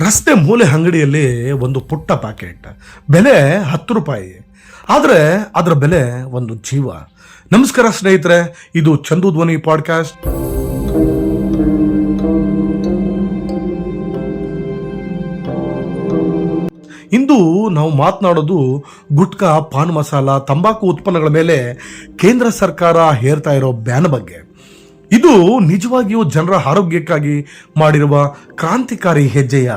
ರಸ್ತೆ ಮೂಲೆ ಅಂಗಡಿಯಲ್ಲಿ ಒಂದು ಪುಟ್ಟ ಪ್ಯಾಕೆಟ್ ಬೆಲೆ ಹತ್ತು ರೂಪಾಯಿ. ಆದರೆ ಅದರ ಬೆಲೆ ಒಂದು ಜೀವ. ನಮಸ್ಕಾರ ಸ್ನೇಹಿತರೆ, ಇದು ಚಂದು ಧ್ವನಿ ಪಾಡ್ಕಾಸ್ಟ್. ಇಂದು ನಾವು ಮಾತನಾಡೋದು ಗುಟ್ಕಾ, ಪಾನ್ ಮಸಾಲ, ತಂಬಾಕು ಉತ್ಪನ್ನಗಳ ಮೇಲೆ ಕೇಂದ್ರ ಸರ್ಕಾರ ಹೇರ್ತಾ ಇರೋ ಬ್ಯಾನ್ ಬಗ್ಗೆ. ಇದು ನಿಜವಾಗಿಯೂ ಜನರ ಆರೋಗ್ಯಕ್ಕಾಗಿ ಮಾಡಿರುವ ಕ್ರಾಂತಿಕಾರಿ ಹೆಜ್ಜೆಯ.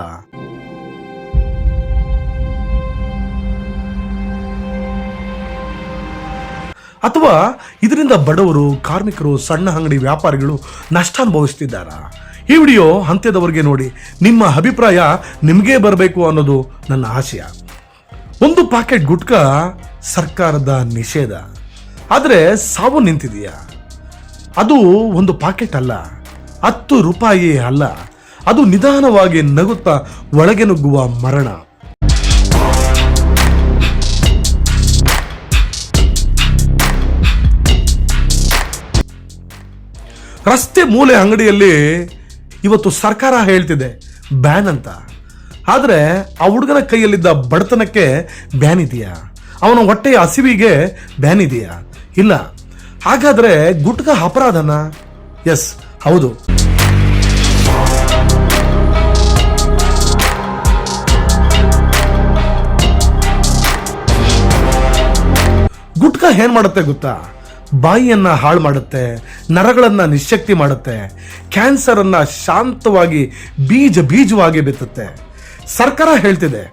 ಅಥವಾ ಇದರಿಂದ ಬಡವರು, ಕಾರ್ಮಿಕರು, ಸಣ್ಣ ಅಂಗಡಿ ವ್ಯಾಪಾರಿಗಳು ನಷ್ಟ ಅನುಭವಿಸ್ತಿದ್ದಾರಾ? ಈ ವಿಡಿಯೋ ಅಂತ್ಯದವರೆಗೆ ನೋಡಿ. ನಿಮ್ಮ ಅಭಿಪ್ರಾಯ ನಿಮಗೆ ಬರಬೇಕು ಅನ್ನೋದು ನನ್ನ ಆಶಯ. ಒಂದು ಪ್ಯಾಕೆಟ್ ಗುಟ್ಕಾ ಸರ್ಕಾರದ ನಿಷೇಧ. ಆದರೆ ಸಾವು ನಿಂತಿದೆಯಾ? ಅದು ಒಂದು ಪಾಕೆಟ್ ಅಲ್ಲ, ಹತ್ತು ರೂಪಾಯಿ ಅಲ್ಲ, ಅದು ನಿಧಾನವಾಗಿ ನಗುತ್ತಾ ಒಳಗೆ ನುಗ್ಗುವ ಮರಣ. ರಸ್ತೆ ಮೂಲೆ ಅಂಗಡಿಯಲ್ಲಿ ಇವತ್ತು ಸರ್ಕಾರ ಹೇಳ್ತಿದೆ, ಬ್ಯಾನ್ ಅಂತ. ಆದರೆ ಆ ಹುಡುಗನ ಕೈಯಲ್ಲಿದ್ದ ಬಡತನಕ್ಕೆ ಬ್ಯಾನ್ ಇದೆಯಾ? ಅವನ ಹೊಟ್ಟೆಯ ಹಸಿವಿಗೆ ಬ್ಯಾನ್ ಇದೆಯಾ? ಇಲ್ಲ ಹಾಗಾದ್ರೆ ಗುಟ್ಕ ಅಪರಾಧನ? ಎಸ್ ಹೌದು. ಗುಟ್ಕ ಏನ್ ಮಾಡುತ್ತೆ ಗೊತ್ತಾ? ಬಾಯಿಯನ್ನ ಹಾಳು ಮಾಡುತ್ತೆ, ನರಗಳನ್ನ ನಿಶಕ್ತಿ ಮಾಡುತ್ತೆ ಕ್ಯಾನ್ಸರ್ ಅನ್ನ ಶಾಂತವಾಗಿ ಬೀಜ ಬೀಜವಾಗಿ ಬಿತ್ತುತ್ತೆ. ಸರ್ಕಾರ ಹೇಳ್ತಿದೆ,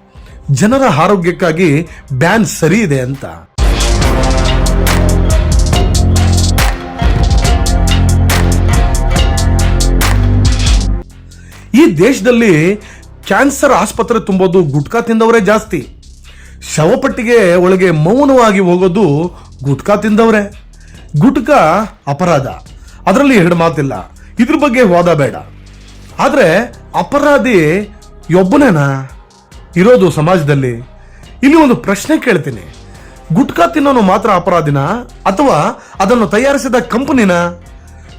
ಜನರ ಆರೋಗ್ಯಕ್ಕಾಗಿ ಬ್ಯಾನ್ ಸರಿ ಇದೆ ಅಂತ. ದೇಶದಲ್ಲಿ ಕ್ಯಾನ್ಸರ್ ಆಸ್ಪತ್ರೆ ತುಂಬೋದು, ಗುಟ್ಕಾ ತಿಂದವರೇ ಜಾಸ್ತಿ. ಶವಪಟ್ಟಿಗೆ ಒಳಗೆ ಮೌನವಾಗಿ ಹೋಗೋದು ಗುಟ್ಕಾ ತಿಂದವರೇ. ಗುಟ್ಕಾ ಅಪರಾಧ. ಅದರಲ್ಲಿ ಎರಡು ಮಾತಿಲ್ಲ. ಇದ್ರ ಬಗ್ಗೆ ವಾದ ಬೇಡ. ಆದರೆ ಅಪರಾಧಿ ಒಬ್ಬನೇನಾ ಇರೋದು ಸಮಾಜದಲ್ಲಿ. ಇಲ್ಲಿ ಒಂದು ಪ್ರಶ್ನೆ ಕೇಳ್ತೀನಿ. ಗುಟ್ಕಾ ತಿನ್ನೋನು ಮಾತ್ರ ಅಪರಾಧಿನ? ಅಥವಾ ಅದನ್ನು ತಯಾರಿಸಿದ ಕಂಪನಿನ?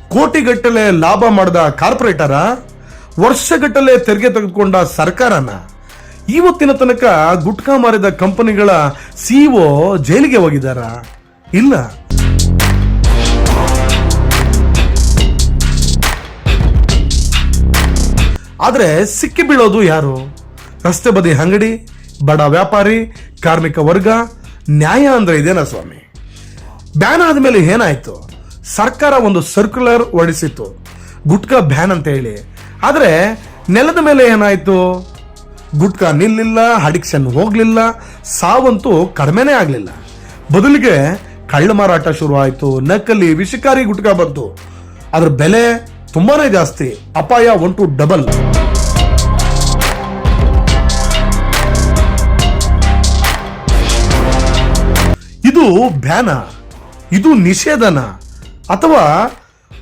ಕೋಟಿಗಟ್ಟಲೆ ಲಾಭ ಮಾಡಿದ ಕಾರ್ಪೊರೇಟರ? ವರ್ಷಗಟ್ಟಲೆ ತೆರಿಗೆ ತೆಗೆದುಕೊಂಡ ಸರ್ಕಾರನ ಇವತ್ತಿನ ತನಕ ಗುಟ್ಕಾ ಮಾರಿದ ಕಂಪನಿಗಳ ಸಿಇಒ ಜೈಲಿಗೆ ಹೋಗಿದಾರ ಇಲ್ಲ. ಆದ್ರೆ ಸಿಕ್ಕಿ ಬೀಳೋದು ಯಾರು? ರಸ್ತೆ ಬದಿ ಅಂಗಡಿ, ಬಡ ವ್ಯಾಪಾರಿ, ಕಾರ್ಮಿಕ ವರ್ಗ, ನ್ಯಾಯ ಅಂದ್ರೆ ಇದೇನಾ ಸ್ವಾಮಿ? ಬ್ಯಾನ್ ಆದಮೇಲೆ ಏನಾಯ್ತು? ಸರ್ಕಾರ ಒಂದು ಸರ್ಕ್ಯುಲರ್ ಹೊರಡಿಸಿತ್ತು ಗುಟ್ಕಾ ಬ್ಯಾನ್ ಅಂತ ಹೇಳಿ. ಆದ್ರೆ ನೆಲದ ಮೇಲೆ ಏನಾಯ್ತು? ಗುಟ್ಕಾ ನಿಲ್ಲಿಲ್ಲ, ಅಡಿಕ್ಷನ್ ಹೋಗ್ಲಿಲ್ಲ, ಸಾವಂತೂ ಕಡಿಮೆನೇ ಆಗಲಿಲ್ಲ. ಬದಲಿಗೆ ಕಳ್ಳ ಮಾರಾಟ ಶುರು ಆಯ್ತು ನಕಲಿ ವಿಷಕಾರಿ ಗುಟ್ಕಾ ಬಂತು. ಅದ್ರ ಬೆಲೆ ತುಂಬಾನೇ ಜಾಸ್ತಿ, ಅಪಾಯ ಒನ್ ಟು ಡಬಲ್. ಇದು ಬ್ಯಾನ, ಇದು ನಿಷೇಧನ, ಅಥವಾ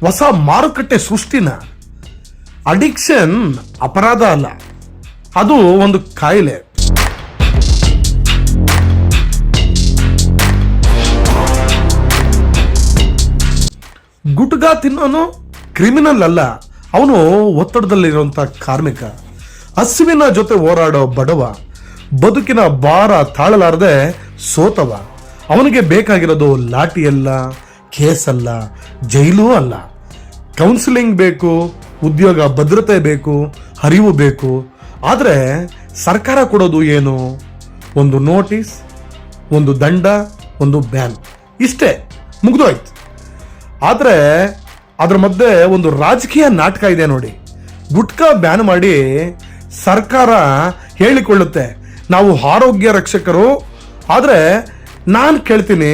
ಹೊಸ ಮಾರುಕಟ್ಟೆ ಸೃಷ್ಟಿನ ಅಡಿಕ್ಷನ್ ಅಪರಾಧ ಅಲ್ಲ. ಅದು ಒಂದು ಕಾಯಿಲೆ. ಗುಟ್ಗಾ ತಿನ್ನೋನು ಕ್ರಿಮಿನಲ್ ಅಲ್ಲ. ಅವನು ಒತ್ತಡದಲ್ಲಿರುವಂತ ಕಾರ್ಮಿಕ. ಹಸುವಿನ ಜೊತೆ ಹೋರಾಡೋ ಬಡವ. ಬದುಕಿನ ಭಾರ ತಾಳಲಾರದೆ ಸೋತವ. ಅವನಿಗೆ ಬೇಕಾಗಿರೋದು ಲಾಠಿ ಕೇಸಲ್ಲ, ಜೈಲು ಅಲ್ಲ. ಕೌನ್ಸಿಲಿಂಗ್ ಬೇಕು ಉದ್ಯೋಗ ಭದ್ರತೆ ಬೇಕು ಅರಿವು ಬೇಕು. ಆದರೆ ಸರ್ಕಾರ ಕೊಡೋದು ಏನು? ಒಂದು ನೋಟಿಸ್, ಒಂದು ದಂಡ, ಒಂದು ಬ್ಯಾನ್. ಇಷ್ಟೇ, ಮುಗ್ದೋಯ್ತು. ಆದರೆ ಅದ್ರ ಮಧ್ಯೆ ಒಂದು ರಾಜಕೀಯ ನಾಟಕ ಇದೆ ನೋಡಿ. ಗುಟ್ಕಾ ಬ್ಯಾನ್ ಮಾಡಿ ಸರ್ಕಾರ ಹೇಳಿಕೊಳ್ಳುತ್ತೆ. ನಾವು ಆರೋಗ್ಯ ರಕ್ಷಕರು, ಆದರೆ ನಾನು ಕೇಳ್ತೀನಿ,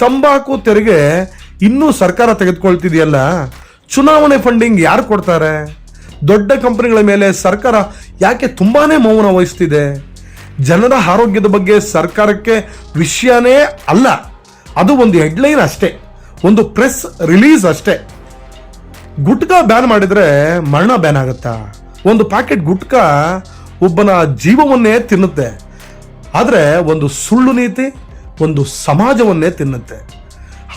ತಂಬಾಕು ತೆರಿಗೆ ಇನ್ನೂ ಸರ್ಕಾರ ತೆಗೆದುಕೊಳ್ತಿದೆಯಲ್ಲ? ಚುನಾವಣೆ ಫಂಡಿಂಗ್ ಯಾರು ಕೊಡ್ತಾರೆ? ದೊಡ್ಡ ಕಂಪನಿಗಳ ಮೇಲೆ ಸರ್ಕಾರ ಯಾಕೆ ತುಂಬಾನೇ ಮೌನ ವಹಿಸ್ತಿದೆ? ಜನರ ಆರೋಗ್ಯದ ಬಗ್ಗೆ ಸರ್ಕಾರಕ್ಕೆ ವಿಷಯನೇ ಅಲ್ಲ, ಅದು ಒಂದು ಹೆಡ್ಲೈನ್ ಅಷ್ಟೇ, ಒಂದು ಪ್ರೆಸ್ ರಿಲೀಸ್ ಅಷ್ಟೇ. ಗುಟ್ಕಾ ಬ್ಯಾನ್ ಮಾಡಿದರೆ ಮರಣ ಬ್ಯಾನ್ ಆಗುತ್ತಾ? ಒಂದು ಪ್ಯಾಕೆಟ್ ಗುಟ್ಕಾ ಒಬ್ಬನ ಜೀವವನ್ನೇ ತಿನ್ನುತ್ತೆ. ಆದರೆ ಒಂದು ಸುಳ್ಳು ನೀತಿ, ಒಂದು ಸಮಾಜವನ್ನೇ ತಿನ್ನುತ್ತೆ.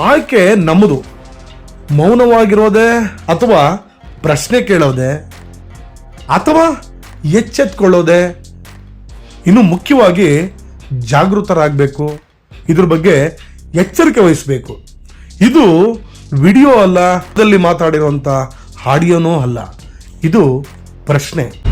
ಆಯ್ಕೆ ನಮ್ಮದು. ಮೌನವಾಗಿರೋದೇ ಅಥವಾ ಪ್ರಶ್ನೆ ಕೇಳೋದೆ ಅಥವಾ ಎಚ್ಚೆತ್ಕೊಳ್ಳೋದೆ? ಇನ್ನು ಮುಖ್ಯವಾಗಿ ಜಾಗೃತರಾಗಬೇಕು. ಇದ್ರ ಬಗ್ಗೆ ಎಚ್ಚರಿಕೆ ವಹಿಸಬೇಕು. ಇದು ವಿಡಿಯೋ ಅಲ್ಲ ಮಾತಾಡಿರುವಂಥ ಆಡಿಯೋನೂ ಅಲ್ಲ. ಇದು ಪ್ರಶ್ನೆ.